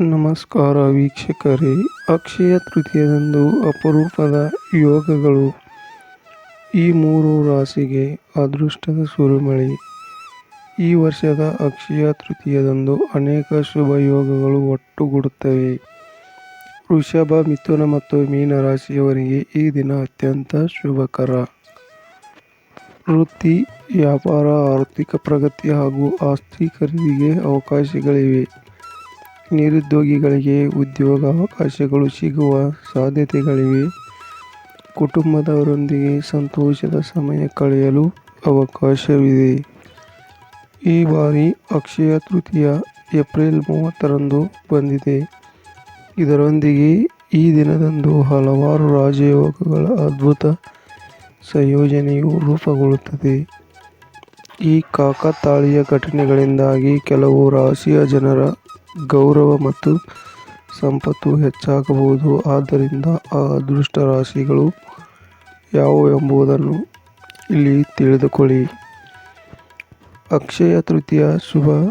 ನಮಸ್ಕಾರ ವೀಕ್ಷಕರೇ. ಅಕ್ಷಯ ತೃತೀಯದಂದು ಅಪರೂಪದ ಯೋಗಗಳು. ಈ ಮೂರು ರಾಶಿಗೆ ಅದೃಷ್ಟದ ಸುರಿಮಳೆ. ಈ ವರ್ಷದ ಅಕ್ಷಯ ತೃತೀಯದಂದು ಅನೇಕ ಶುಭ ಯೋಗಗಳು ಒಟ್ಟುಗೂಡುತ್ತವೆ. ವೃಷಭ, ಮಿಥುನ ಮತ್ತು ಮೀನ ರಾಶಿಯವರಿಗೆ ಈ ದಿನ ಅತ್ಯಂತ ಶುಭಕರ. ವೃತ್ತಿ, ವ್ಯಾಪಾರ, ಆರ್ಥಿಕ ಪ್ರಗತಿ ಹಾಗೂ ಆಸ್ತಿ ಖರೀದಿಗೆ ಅವಕಾಶಗಳಿವೆ. ನಿರುದ್ಯೋಗಿಗಳಿಗೆ ಉದ್ಯೋಗ ಅವಕಾಶಗಳು ಸಿಗುವ ಸಾಧ್ಯತೆಗಳಿವೆ. ಕುಟುಂಬದವರೊಂದಿಗೆ ಸಂತೋಷದ ಸಮಯ ಕಳೆಯಲು ಅವಕಾಶವಿದೆ. ಈ ಬಾರಿ ಅಕ್ಷಯ ತೃತೀಯ ಏಪ್ರಿಲ್ ಮೂವತ್ತರಂದು ಬಂದಿದೆ. ಇದರೊಂದಿಗೆ ಈ ದಿನದಂದು ಹಲವಾರು ರಾಜಯೋಗಗಳ ಅದ್ಭುತ ಸಂಯೋಜನೆಯು ರೂಪುಗೊಳ್ಳುತ್ತದೆ. ಈ ಕಾಕತಾಳೀಯ ಘಟನೆಗಳಿಂದಾಗಿ ಕೆಲವು ರಾಶಿಯ ಜನರ ಗೌರವ ಮತ್ತು ಸಂಪತ್ತು ಹೆಚ್ಚಾಗಬಹುದು. ಆದ್ದರಿಂದ ಆ ಅದೃಷ್ಟ ರಾಶಿಗಳು ಯಾವುವು ಎಂಬುದನ್ನು ಇಲ್ಲಿ ತಿಳಿದುಕೊಳ್ಳಿ. ಅಕ್ಷಯ ತೃತೀಯ ಶುಭ.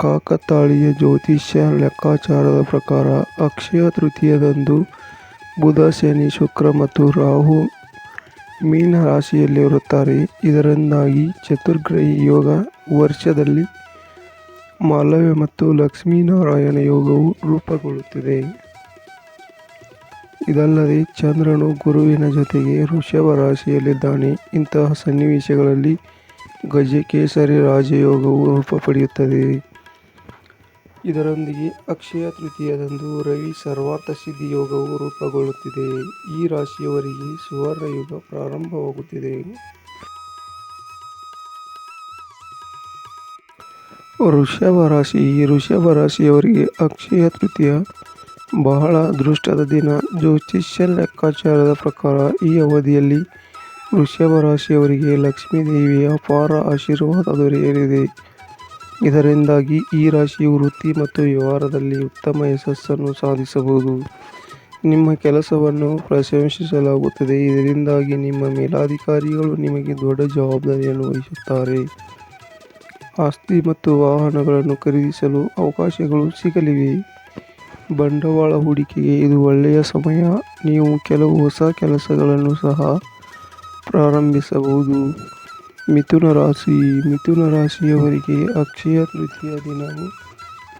ಕಾಕತಾಳೀಯ ಜ್ಯೋತಿಷ್ಯ ಲೆಕ್ಕಾಚಾರದ ಪ್ರಕಾರ ಅಕ್ಷಯ ತೃತೀಯದಂದು ಬುಧ, ಶನಿ, ಶುಕ್ರ ಮತ್ತು ರಾಹು ಮೀನ ರಾಶಿಯಲ್ಲಿರುತ್ತಾರೆ ಇದರಿಂದಾಗಿ ಚತುರ್ಗ್ರಹಿ ಯೋಗ ವರ್ಷದಲ್ಲಿ ಮಾಲವ್ಯ ಮತ್ತು ಲಕ್ಷ್ಮೀನಾರಾಯಣ ಯೋಗವು ರೂಪುಗೊಳ್ಳುತ್ತಿದೆ. ಇದಲ್ಲದೆ ಚಂದ್ರನು ಗುರುವಿನ ಜೊತೆಗೆ ವೃಷಭ ರಾಶಿಯಲ್ಲಿದ್ದಾನೆ. ಇಂತಹ ಸನ್ನಿವೇಶಗಳಲ್ಲಿ ಗಜಕೇಸರಿ ರಾಜಯೋಗವು ರೂಪ ಪಡೆಯುತ್ತದೆ. ಇದರೊಂದಿಗೆ ಅಕ್ಷಯ ತೃತೀಯದಂದು ರವಿ ಸರ್ವಾರ್ಥ ಸಿದ್ಧಿ ಯೋಗವು ರೂಪುಗೊಳ್ಳುತ್ತಿದೆ. ಈ ರಾಶಿಯವರಿಗೆ ಸುವರ್ಣ ಯುಗ ಪ್ರಾರಂಭವಾಗುತ್ತಿದೆ. ವೃಷಭ ರಾಶಿ ಈ ವೃಷಭ ರಾಶಿಯವರಿಗೆ ಅಕ್ಷಯ ತೃತೀಯ. ಬಹಳ ಅದೃಷ್ಟದ ದಿನ. ಜ್ಯೋತಿಷ್ಯ ಲೆಕ್ಕಾಚಾರದ ಪ್ರಕಾರ ಈ ಅವಧಿಯಲ್ಲಿ ವೃಷಭ ರಾಶಿಯವರಿಗೆ ಲಕ್ಷ್ಮೀ ದೇವಿಯ ಅಪಾರ ಆಶೀರ್ವಾದ ದೊರೆಯಲಿದೆ. ಇದರಿಂದಾಗಿ ಈ ರಾಶಿಯು ವೃತ್ತಿ ಮತ್ತು ವ್ಯವಹಾರದಲ್ಲಿ ಉತ್ತಮ ಯಶಸ್ಸನ್ನು ಸಾಧಿಸಬಹುದು. ನಿಮ್ಮ ಕೆಲಸವನ್ನು ಪ್ರಶಂಸಿಸಲಾಗುತ್ತದೆ. ಇದರಿಂದಾಗಿ ನಿಮ್ಮ ಮೇಲಾಧಿಕಾರಿಗಳು ನಿಮಗೆ ದೊಡ್ಡ ಜವಾಬ್ದಾರಿಯನ್ನು ವಹಿಸುತ್ತಾರೆ. ಆಸ್ತಿ ಮತ್ತು ವಾಹನಗಳನ್ನು ಖರೀದಿಸಲು ಅವಕಾಶಗಳು ಸಿಗಲಿವೆ. ಬಂಡವಾಳ ಹೂಡಿಕೆಗೆ ಇದು ಒಳ್ಳೆಯ ಸಮಯ. ನೀವು ಕೆಲವು ಹೊಸ ಕೆಲಸಗಳನ್ನು ಸಹ ಪ್ರಾರಂಭಿಸಬಹುದು. ಮಿಥುನ ರಾಶಿ. ಮಿಥುನ ರಾಶಿಯವರಿಗೆ ಅಕ್ಷಯ ತೃತೀಯ ದಿನವು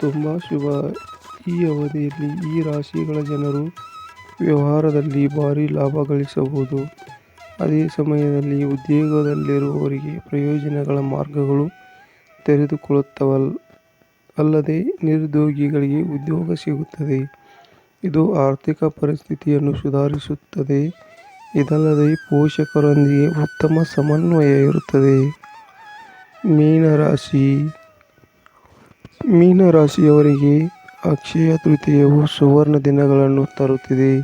ತುಂಬ ಶುಭ. ಈ ಅವಧಿಯಲ್ಲಿ ಈ ರಾಶಿಗಳ ಜನರು ವ್ಯವಹಾರದಲ್ಲಿ ಭಾರಿ ಲಾಭ ಗಳಿಸಬಹುದು. ಅದೇ ಸಮಯದಲ್ಲಿ ಉದ್ಯೋಗದಲ್ಲಿರುವವರಿಗೆ ಪ್ರಯೋಜನಗಳ ಮಾರ್ಗಗಳು ತೆರೆದುಕೊಳ್ಳುತ್ತವಲ್, ಅಲ್ಲದೆ ನಿರುದ್ಯೋಗಿಗಳಿಗೆ ಉದ್ಯೋಗ ಸಿಗುತ್ತದೆ. ಇದು ಆರ್ಥಿಕ ಪರಿಸ್ಥಿತಿಯನ್ನು ಸುಧಾರಿಸುತ್ತದೆ. ಇದಲ್ಲದೆ ಪೋಷಕರೊಂದಿಗೆ ಉತ್ತಮ ಸಮನ್ವಯ ಇರುತ್ತದೆ. ಮೀನರಾಶಿ. ಮೀನರಾಶಿಯವರಿಗೆ ಅಕ್ಷಯ ತೃತೀಯವು ಸುವರ್ಣ ದಿನಗಳನ್ನು ತರುತ್ತಿದೆ.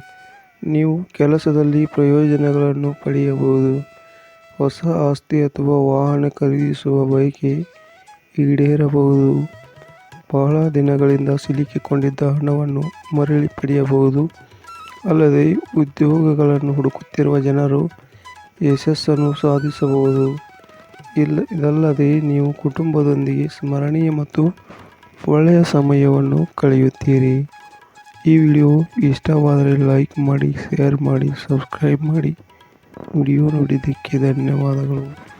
ನೀವು ಕೆಲಸದಲ್ಲಿ ಪ್ರಯೋಜನಗಳನ್ನು ಪಡೆಯಬಹುದು. ಹೊಸ ಆಸ್ತಿ ಅಥವಾ ವಾಹನ ಖರೀದಿಸುವ ಬಯಕೆ ಈಡೇರಬಹುದು. ಬಹಳ ದಿನಗಳಿಂದ ಸಿಲುಕಿಕೊಂಡಿದ್ದ ಹಣವನ್ನು ಮರಳಿ ಪಡೆಯಬಹುದು. ಅಲ್ಲದೆ ಉದ್ಯೋಗಗಳನ್ನು ಹುಡುಕುತ್ತಿರುವ ಜನರು ಯಶಸ್ಸನ್ನು ಸಾಧಿಸಬಹುದು. ಇಲ್ಲ ಇದಲ್ಲದೆ ನೀವು ಕುಟುಂಬದೊಂದಿಗೆ ಸ್ಮರಣೀಯ ಮತ್ತು ಒಳ್ಳೆಯ ಸಮಯವನ್ನು ಕಳೆಯುತ್ತೀರಿ. ಈ ವಿಡಿಯೋ ಇಷ್ಟವಾದರೆ ಲೈಕ್ ಮಾಡಿ, ಶೇರ್ ಮಾಡಿ, ಸಬ್ಸ್ಕ್ರೈಬ್ ಮಾಡಿ. ವಿಡಿಯೋ ನೋಡಿದ್ದಕ್ಕೆ ಧನ್ಯವಾದಗಳು.